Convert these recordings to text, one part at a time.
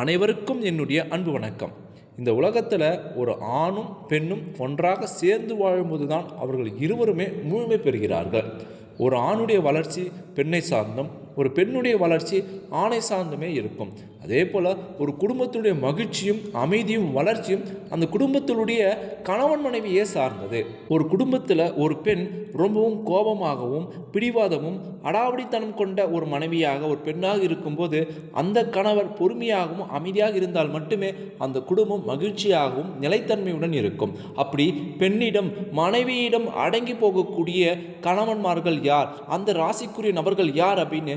அனைவருக்கும் என்னுடைய அன்பு வணக்கம். இந்த உலகத்தில் ஒரு ஆணும் பெண்ணும் ஒன்றாக சேர்ந்து வாழும்போது தான் அவர்கள் இருவருமே முழுமை பெறுகிறார்கள். ஒரு ஆணுடைய வளர்ச்சி பெண்ணை சார்ந்தும் ஒரு பெண்ணுடைய வளர்ச்சி ஆணை சார்ந்துமே இருக்கும். அதே போல் ஒரு குடும்பத்துடைய மகிழ்ச்சியும் அமைதியும் வளர்ச்சியும் அந்த குடும்பத்தினுடைய கணவன் மனைவியே சார்ந்தது. ஒரு குடும்பத்தில் ஒரு பெண் ரொம்பவும் கோபமாகவும் பிடிவாதமும் அடாவடித்தனம் கொண்ட ஒரு மனைவியாக ஒரு பெண்ணாக இருக்கும்போது அந்த கணவர் பொறுமையாகவும் அமைதியாக இருந்தால் மட்டுமே அந்த குடும்பம் மகிழ்ச்சியாகவும் நிலைத்தன்மையுடன் இருக்கும். அப்படி பெண்ணிடம் மனைவியிடம் அடங்கி போகக்கூடிய கணவன்மார்கள் யார்? அந்த ராசிக்குரிய நபர்கள் யார் அப்படின்னு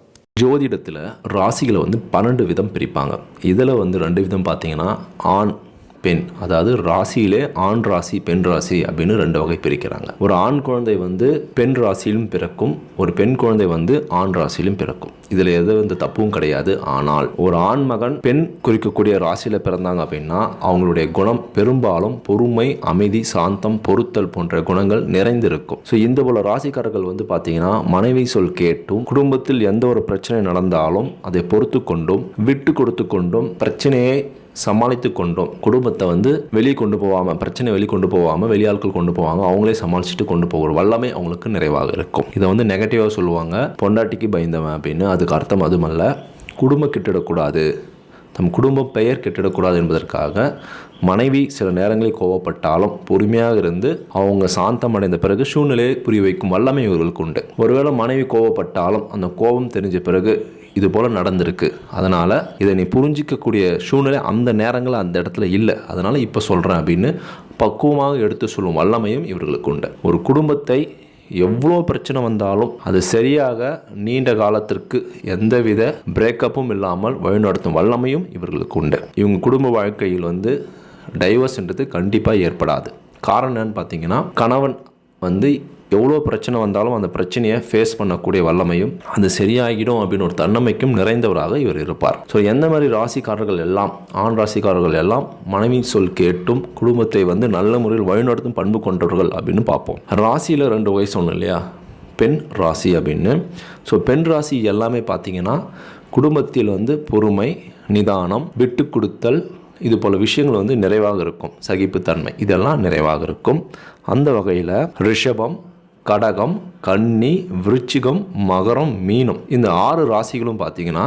ஜோதிடத்தில் ராசிகளை வந்து பன்னெண்டு விதம் பிரிப்பாங்க. இதில் வந்து ரெண்டு விதம் பார்த்தீங்கன்னா ஆண் பெண் அதாவது ராசியிலே ஆண் ராசி பெண் ராசி அப்படின்னு ரெண்டு வகை பிரிக்கிறாங்க. ஒரு ஆண் குழந்தை வந்து பெண் ராசியிலும் பிறக்கும் ஒரு பெண் குழந்தை வந்து ஆண் ராசியிலும் பிறக்கும். இதில் எது வந்து தப்பும் கிடையாது. ஆனால் ஒரு ஆண் மகன் பெண் குறிக்கக்கூடிய ராசியில் பிறந்தாங்க அப்படின்னா அவங்களுடைய குணம் பெரும்பாலும் பொறுமை அமைதி சாந்தம் பொருத்தல் போன்ற குணங்கள் நிறைந்திருக்கும். ஸோ இந்த போல ராசிக்காரர்கள் வந்து பார்த்தீங்கன்னா மனைவி சொல் கேட்டும் குடும்பத்தில் எந்த ஒரு பிரச்சனை நடந்தாலும் அதை பொறுத்து கொண்டும் விட்டு கொடுத்து கொண்டும் பிரச்சனையை சமாளித்து கொண்டோம். குடும்பத்தை வந்து வெளியே கொண்டு போகாமல் பிரச்சனை வெளியே கொண்டு போகாமல் வெளியாட்கள் கொண்டு போவாங்க அவங்களே சமாளிச்சுட்டு கொண்டு போகிற வல்லமை அவங்களுக்கு நிறைவாக இருக்கும். இதை வந்து நெகட்டிவாக சொல்லுவாங்க. பொண்டாட்டிக்கு பயந்தவன் அப்படின்னு அதுக்கு அர்த்தம் அதுமல்ல. குடும்பம் கெட்டிடக்கூடாது. தம் குடும்ப பெயர் கெட்டிடக்கூடாது என்பதற்காக மனைவி சில நேரங்களில் கோவப்பட்டாலும் பொறுமையாக இருந்து அவங்க சாந்தம் அடைந்த பிறகு சூழ்நிலையை புரிய வைக்கும் வல்லமை இவர்களுக்கு உண்டு. ஒருவேளை மனைவி கோவப்பட்டாலும் அந்த கோபம் தெரிஞ்ச பிறகு இது போல் நடந்திருக்கு. அதனால் இதை நீ புரிஞ்சிக்கக்கூடிய சூழ்நிலை அந்த நேரங்களில் அந்த இடத்துல இல்லை. அதனால் இப்போ சொல்கிறேன் அப்படின்னு பக்குவமாக எடுத்து சொல்லும் வல்லமையும் இவர்களுக்கு உண்டு. ஒரு குடும்பத்தை எவ்வளோ பிரச்சனை வந்தாலும் அது சரியாக நீண்ட காலத்திற்கு எந்தவித பிரேக்கப்பும் இல்லாமல் வழிநடத்தும் வல்லமையும் இவர்களுக்கு உண்டு. இவங்க குடும்ப வாழ்க்கையில் வந்து டைவர்ஸ்ன்றது கண்டிப்பாக ஏற்படாது. காரணம் என்னன்னு பார்த்தீங்கன்னா கணவன் வந்து எவ்வளோ பிரச்சனை வந்தாலும் அந்த பிரச்சனையை ஃபேஸ் பண்ணக்கூடிய வல்லமையும் அது சரியாகிடும் அப்படின்னு ஒரு தன்னமைக்கும் நிறைந்தவராக இவர் இருப்பார். ஸோ எந்த மாதிரி ராசிக்காரர்கள் எல்லாம் ஆண் ராசிக்காரர்கள் எல்லாம் மனைவி சொல் கேட்டும் குடும்பத்தை வந்து நல்ல முறையில் வழிநடத்தும் பண்பு கொண்டவர்கள் அப்படின்னு பார்ப்போம். ராசியில் ரெண்டு வயசு ஒன்று இல்லையா? பெண் ராசி அப்படின்னு. ஸோ பெண் ராசி எல்லாமே பார்த்தீங்கன்னா குடும்பத்தில் வந்து பொறுமை நிதானம் விட்டு கொடுத்தல் இது போல விஷயங்கள் வந்து நிறைவாக இருக்கும். சகிப்புத்தன்மை இதெல்லாம் நிறைவாக இருக்கும். அந்த வகையில் ரிஷபம் கடகம் கன்னி விருச்சிகம் மகரம் மீனம். இந்த ஆறு ராசிகளும் பார்த்தீங்கன்னா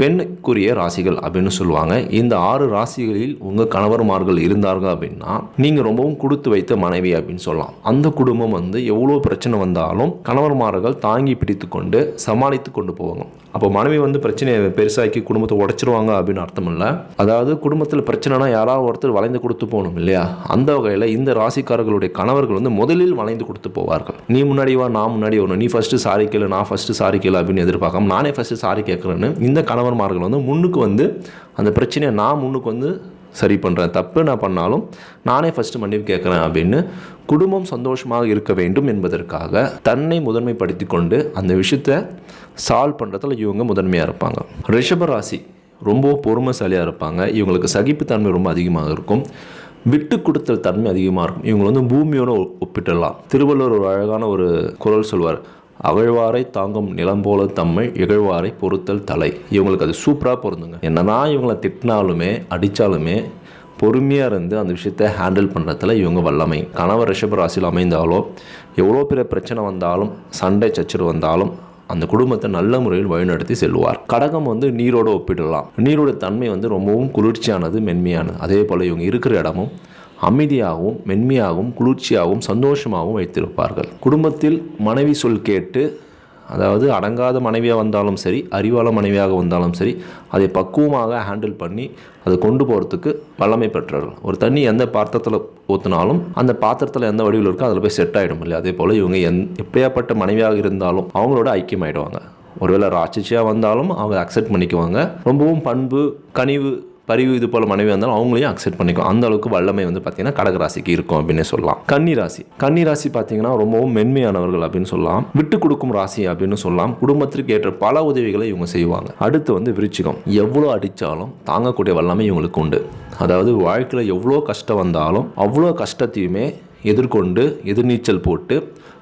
பெண்ணுக்குரிய ராசிகள் அப்படின்னு சொல்லுவாங்க. இந்த ஆறு ராசிகளில் உங்கள் கணவர்மார்கள் இருந்தார்கள் அப்படின்னா நீங்கள் ரொம்பவும் கொடுத்து வைத்த மனைவி அப்படின்னு சொல்லலாம். அந்த குடும்பம் வந்து எவ்வளோ பிரச்சனை வந்தாலும் கணவர்மார்கள் தாங்கி பிடித்து கொண்டு சமாளித்து கொண்டு போவாங்க. அப்போ மனைவி வந்து பிரச்சனையை பெருசாக்கி குடும்பத்தை உடச்சிருவாங்க அப்படின்னு அர்த்தம் இல்லை அதாவது குடும்பத்தில் பிரச்சனைனா யாராவது ஒருத்தர் வளைந்து கொடுத்து போகணும் இல்லையா? அந்த வகையில் இந்த ராசிக்காரர்களுடைய கணவர்கள் வந்து முதலில் வளைந்து கொடுத்து போவார்கள். நீ முன்னாடி வா நான் முன்னாடி வரணும். நீ ஃபஸ்ட்டு சாரி கேளு நான் ஃபஸ்ட்டு சாரி கேளு அப்படின்னு எதிர்பார்க்காம நானே ஃபஸ்ட்டு சாரி கேட்குறேன்னு இந்த கணவன்மார்கள் வந்து முன்னுக்கு வந்து அந்த பிரச்சனையை நான் முன்னுக்கு வந்து சரி பண்ணுறேன் தப்பு நான் பண்ணாலும் நானே ஃபஸ்ட்டு மன்னிப்பு கேட்குறேன் அப்படின்னு குடும்பம் சந்தோஷமாக இருக்க வேண்டும் என்பதற்காக தன்னை முதன்மைப்படுத்தி கொண்டு அந்த விஷயத்தை சால்வ் பண்ணுறதுல இவங்க முதன்மையாக இருப்பாங்க. ரிஷபராசி ரொம்ப பொறுமைசாலியாக இருப்பாங்க. இவங்களுக்கு சகிப்புத்தன்மை ரொம்ப அதிகமாக இருக்கும். விட்டு கொடுத்தல் தன்மை அதிகமாக இருக்கும். இவங்க வந்து பூமியோட ஒப்பிட்டுடலாம் திருவள்ளுவர் ஒரு அழகான ஒரு குரல் சொல்வார். அகழ்வாரை தாங்கும் நிலம் போல தம்மை இகழ்வாரை பொறுத்தல் தலை. இவங்களுக்கு அது சூப்பராக பொருந்துங்க. என்னன்னா இவங்களை திட்டினாலுமே அடித்தாலுமே பொறுமையாக இருந்து அந்த விஷயத்தை ஹேண்டில் பண்ணுறதுல இவங்க வல்லமை. கணவர் ரிஷப ராசியில் அமைந்தாலோ எவ்வளோ பெரிய பிரச்சனை வந்தாலும் சண்டை சச்சரவு வந்தாலும் அந்த குடும்பத்தை நல்ல முறையில் வழிநடத்தி செல்வார் கடகம் வந்து நீரோடு ஒப்பிடலாம். நீரோட தன்மை வந்து ரொம்பவும் குளிர்ச்சியானது மென்மையானது. அதே போல் இவங்க இருக்கிற இடமும் அமைதியாகவும் மென்மையாகவும் குளிர்ச்சியாகவும் சந்தோஷமாகவும் வைத்திருப்பார்கள். குடும்பத்தில் மனைவி சொல் கேட்டு அதாவது அடங்காத மனைவியாக வந்தாலும் சரி அறிவாள மனைவியாக வந்தாலும் சரி அதை பக்குவமாக ஹேண்டில் பண்ணி அதை கொண்டு போகிறதுக்கு வல்லமை பெற்றவர்கள். ஒரு தண்ணி எந்த பாத்திரத்தில் ஊற்றினாலும் அந்த பாத்திரத்தில் எந்த வடிவில் இருக்கோ அதில் போய் செட் ஆகிடும் இல்லையா? அதே போல் இவங்க எந் எப்படியாப்பட்ட மனைவியாக இருந்தாலும் அவங்களோட ஐக்கியமாயிடுவாங்க. ஒருவேளை ராட்சசியாக வந்தாலும் அவங்க அக்செப்ட் பண்ணிக்குவாங்க. ரொம்பவும் பண்பு கனிவு பரிவு இது போல் மனைவி வந்தாலும் அவங்களையும் அக்செப்ட் பண்ணிக்கும். அந்த அளவுக்கு வல்லமை வந்து பார்த்தீங்கன்னா கடகராசிக்கு இருக்கும் அப்படின்னு சொல்லலாம். கன்னிராசி கன்னிராசி பார்த்தீங்கன்னா ரொம்பவும் மென்மையானவர்கள் அப்படின்னு சொல்லலாம். விட்டு கொடுக்கும் ராசி அப்படின்னு சொல்லலாம். குடும்பத்திற்கு ஏற்ற பல உதவிகளை இவங்க செய்வாங்க. அடுத்து வந்து விருச்சிகம். எவ்வளோ அடித்தாலும் தாங்கக்கூடிய வல்லமை இவங்களுக்கு உண்டு. அதாவது வாழ்க்கையில் எவ்வளோ கஷ்டம் வந்தாலும் அவ்வளோ கஷ்டத்தையுமே எதிர்கொண்டு எதிர்நீச்சல் போட்டு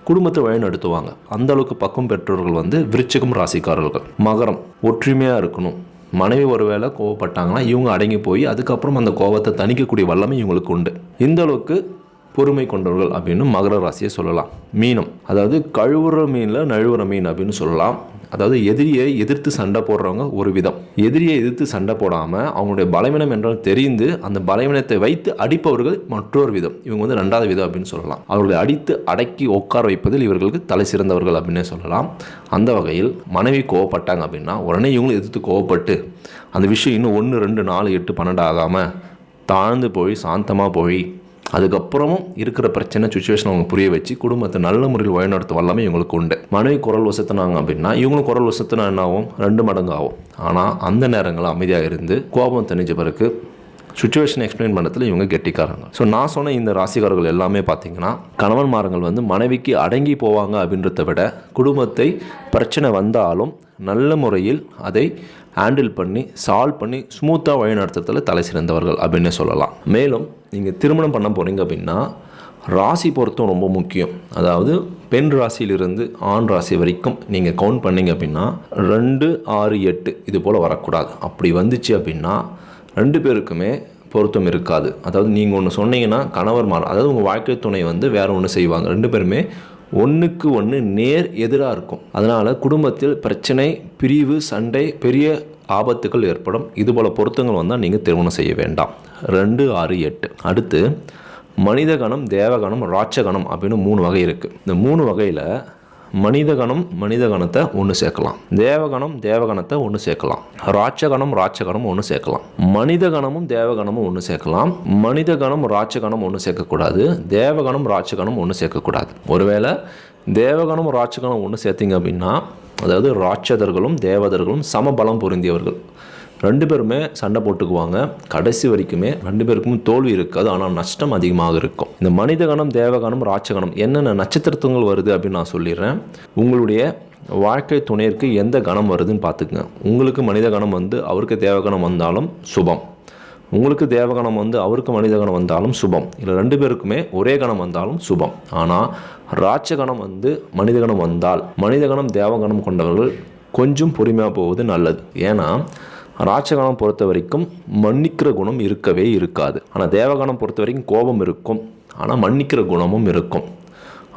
குடும்பத்தை வழிநடத்துவாங்க. அந்த அளவுக்கு பக்கம் பெற்றோர்கள் வந்து விருச்சிகம் ராசிக்காரர்கள். மகரம். ஒற்றுமையாக இருக்கணும். மனைவி ஒருவேளை கோவப்பட்டாங்கன்னா இவங்க அடங்கி போய் அதுக்கப்புறம் அந்த கோவத்தை தணிக்கக்கூடிய வல்லமை இவங்களுக்கு உண்டு. இந்த அளவுக்கு பொறுமை கொண்டவர்கள் அப்படின்னு மகர ராசியை சொல்லலாம். மீனம் அதாவது கழுவுற மீனில் நழுவுற மீன் அப்படின்னு சொல்லலாம். அதாவது எதிரியை எதிர்த்து சண்டை போடுறவங்க ஒரு விதம். எதிரியை எதிர்த்து சண்டை போடாமல் அவங்களுடைய பலவீனம் என்றால் தெரிந்து அந்த பலவீனத்தை வைத்து அடிப்பவர்கள் மற்றொரு விதம். இவங்க வந்து ரெண்டாவது விதம் அப்படின்னு சொல்லலாம். அவர்களை அடித்து அடக்கி உட்கார வைப்பதில் இவர்களுக்கு தலை சிறந்தவர்கள் அப்படின்னே சொல்லலாம். அந்த வகையில் மனைவி கோவப்பட்டாங்க அப்படின்னா உடனே இவங்களும் எதிர்த்து கோவப்பட்டு அந்த விஷயம் இன்னும் ஒன்று ரெண்டு நாலு எட்டு பன்னெண்டு ஆகாமல் தாழ்ந்து போய் சாந்தமாக போய் அதுக்கப்புறமும் இருக்கிற பிரச்சனை சுச்சுவேஷன் அவங்க புரிய வச்சு குடும்பத்தை நல்ல முறையில் வழிநடத்த வல்லமே இவங்களுக்கு உண்டு. மனைவி குரல் வசத்துனாங்க அப்படின்னா இவங்களும் குரல் வசத்தினா என்ன ஆகும் ரெண்டு மடங்கு ஆகும். ஆனால் அந்த நேரங்களில் அமைதியாக இருந்து கோபம் தணிஞ்ச பிறகு சுச்சுவேஷன் எக்ஸ்பிளைன் பண்ணுறதுல இவங்க கெட்டிக்காரங்க. ஸோ நான் சொன்ன இந்த ராசிக்காரர்கள் எல்லாமே பார்த்தீங்கன்னா கணவன்மார்கள் வந்து மனைவிக்கு அடங்கி போவாங்க அப்படின்றத விட குடும்பத்தை பிரச்சனை வந்தாலும் நல்ல முறையில் அதை ஹேண்டில் பண்ணி சால்வ் பண்ணி ஸ்மூத்தாக வழிநடத்துறதுல தலை சிறந்தவர்கள் அப்படின்னு சொல்லலாம். மேலும் நீங்கள் திருமணம் பண்ண போகிறீங்க அப்படின்னா ராசி பொருத்தம் ரொம்ப முக்கியம். அதாவது பெண் ராசியிலிருந்து ஆண் ராசி வரைக்கும் நீங்கள் கவுண்ட் பண்ணீங்க அப்படின்னா ரெண்டு ஆறு எட்டு இது போல் வரக்கூடாது. அப்படி வந்துச்சு அப்படின்னா ரெண்டு பேருக்குமே பொருத்தம் இருக்காது. அதாவது நீங்கள் ஒன்று சொன்னீங்கன்னா கணவர் மாறும் அதாவது உங்கள் வாழ்க்கை துணை வந்து வேறு ஒன்று செய்வாங்க. ரெண்டு பேருமே ஒன்றுக்கு ஒன்று நேர் எதிராக இருக்கும். அதனால் குடும்பத்தில் பிரச்சனை பிரிவு சண்டை பெரிய ஆபத்துகள் ஏற்படும். இதுபோல் பொருத்தங்கள் வந்தால் நீங்கள் திருமணம் செய்ய வேண்டாம். ரெண்டு ஆறு எட்டு. அடுத்து மனித கணம் தேவகணம் ராட்சகணம் அப்படின்னு மூணு வகை இருக்குது இந்த மூணு வகையில் மனித கணம் மனித கணத்தை ஒன்று சேர்க்கலாம். தேவகணம் தேவகணத்தை ஒன்று சேர்க்கலாம். ராட்சகணம் ராட்சகணம் ஒன்று சேர்க்கலாம். மனித கணமும் தேவகணமும் ஒன்று சேர்க்கலாம். மனித கணம் ராட்சகணம் ஒன்று சேர்க்கக்கூடாது. தேவகணம் ராட்சகணம் ஒன்று சேர்க்கக்கூடாது. ஒருவேளை தேவகணம் ராட்சகணம் ஒன்று சேர்த்திங்க அப்படின்னா அதாவது ராட்சதர்களும் தேவதர்களும் சமபலம் பொருந்தியவர்கள். ரெண்டு பேருமே சண்டை போட்டுக்குவாங்க. கடைசி வரைக்குமே ரெண்டு பேருக்கும் தோல்வி இருக்காது. ஆனால் நஷ்டம் அதிகமாக இருக்கும். இந்த மனிதகணம் தேவகணம் ராட்சகணம் என்னென்ன நட்சத்திரத்துவங்கள் வருது அப்படின்னு நான் சொல்லிடுறேன். உங்களுடைய வாழ்க்கை துணையிற்கு எந்த கணம் வருதுன்னு பார்த்துக்குங்க. உங்களுக்கு மனித கணம் வந்து அவருக்கு தேவகணம் வந்தாலும் சுபம். உங்களுக்கு தேவகணம் வந்து அவருக்கு மனித கணம் வந்தாலும் சுபம். இல்லை ரெண்டு பேருக்குமே ஒரே கணம் வந்தாலும் சுபம். ஆனால் ராட்சகணம் வந்து மனித கணம் வந்தால் மனித கணம் தேவகணம் கொண்டவர்கள் கொஞ்சம் பொறுமையாக போவது நல்லது. ஏன்னா ராட்சகணம் பொறுத்த வரைக்கும் மன்னிக்கிற குணம் இருக்கவே இருக்காது. ஆனால் தேவகணம் பொறுத்த வரைக்கும் கோபம் இருக்கும். ஆனால் மன்னிக்கிற குணமும் இருக்கும்.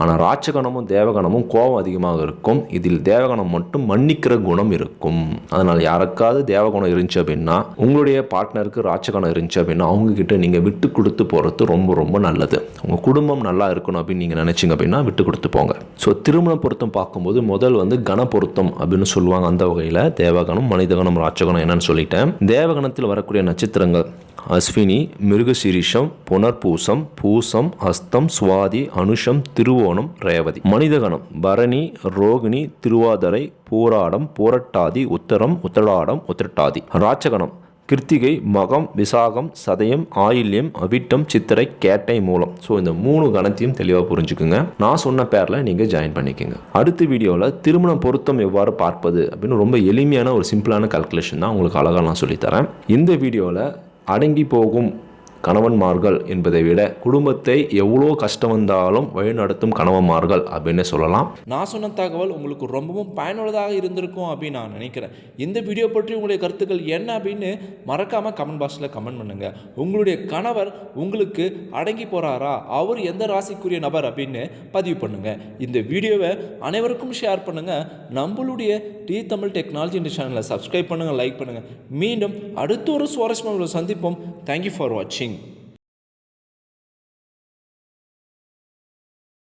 ஆனால் ராட்சகணமும் தேவகணமும் கோபம் அதிகமாக இருக்கும். இதில் தேவகணம் மட்டும் மன்னிக்கிற குணம் இருக்கும். அதனால் யாருக்காவது தேவகுணம் இருந்துச்சு அப்படின்னா உங்களுடைய பார்ட்னருக்கு ராட்சகணம் இருந்துச்சு அப்படின்னா அவங்கக்கிட்ட நீங்கள் விட்டு கொடுத்து போகிறது ரொம்ப ரொம்ப நல்லது. உங்கள் குடும்பம் நல்லா இருக்கணும் அப்படின்னு நீங்கள் நினச்சிங்க அப்படின்னா விட்டு கொடுத்து போங்க. ஸோ திருமண பொருத்தம் பார்க்கும்போது முதல் வந்து கண பொருத்தம் அப்படின்னு சொல்லுவாங்க அந்த வகையில். தேவகணம் மனிதகணம் ராட்சகணம் என்னன்னு சொல்லிட்டேன். தேவகணத்தில் வரக்கூடிய நட்சத்திரங்கள் அஸ்வினி மிருகசீரிஷம் புனர்பூசம் பூசம் ஹஸ்தம் சுவாதி அனுஷம் திருவோணம் ரேவதி. மனிதகணம் பரணி ரோகிணி திருவாதிரை பூராடம் பூரட்டாதி உத்தரம் உத்தராடம் உத்திரட்டாதி. ராட்சகணம் கிருத்திகை மகம் விசாகம் சதயம் ஆயில்யம் அவிட்டம் சித்திரை கேட்டை மூலம். ஸோ இந்த மூணு கணத்தையும் தெளிவாக புரிஞ்சுக்குங்க. நான் சொன்ன பேரில் நீங்கள் ஜாயின் பண்ணிக்கோங்க. அடுத்த வீடியோவில் திருமண பொருத்தம் எவ்வாறு பார்ப்பது அப்படின்னு ரொம்ப எளிமையான ஒரு சிம்பிளான கல்குலேஷன் தான் உங்களுக்கு அழகாக நான் சொல்லித்தரேன். இந்த வீடியோவில் அடங்கி போகும் கணவன்மார்கள் என்பதை விட குடும்பத்தை எவ்வளோ கஷ்டம் வந்தாலும் வழிநடத்தும் கணவன்மார்கள் அப்படின்னு சொல்லலாம். நான் சொன்ன தகவல் உங்களுக்கு ரொம்பவும் பயனுள்ளதாக இருந்திருக்கும் அப்படின்னு நான் நினைக்கிறேன். இந்த வீடியோ பற்றி உங்களுடைய கருத்துக்கள் என்ன அப்படின்னு மறக்காமல் கமெண்ட் பாக்ஸில் கமெண்ட் பண்ணுங்கள் உங்களுடைய கணவர் உங்களுக்கு அடங்கி போகிறாரா அவர் எந்த ராசிக்குரிய நபர் அப்படின்னு பதிவு பண்ணுங்கள் இந்த வீடியோவை அனைவருக்கும் ஷேர் பண்ணுங்கள் நம்மளுடைய டி தமிழ் டெக்னாலஜி இந்த சேனலை சப்ஸ்கிரைப் பண்ணுங்கள் லைக் பண்ணுங்கள் மீண்டும் அடுத்த ஒரு சுவாரஸ்யமான சந்திப்போம். தேங்க்யூ ஃபார் வாட்சிங்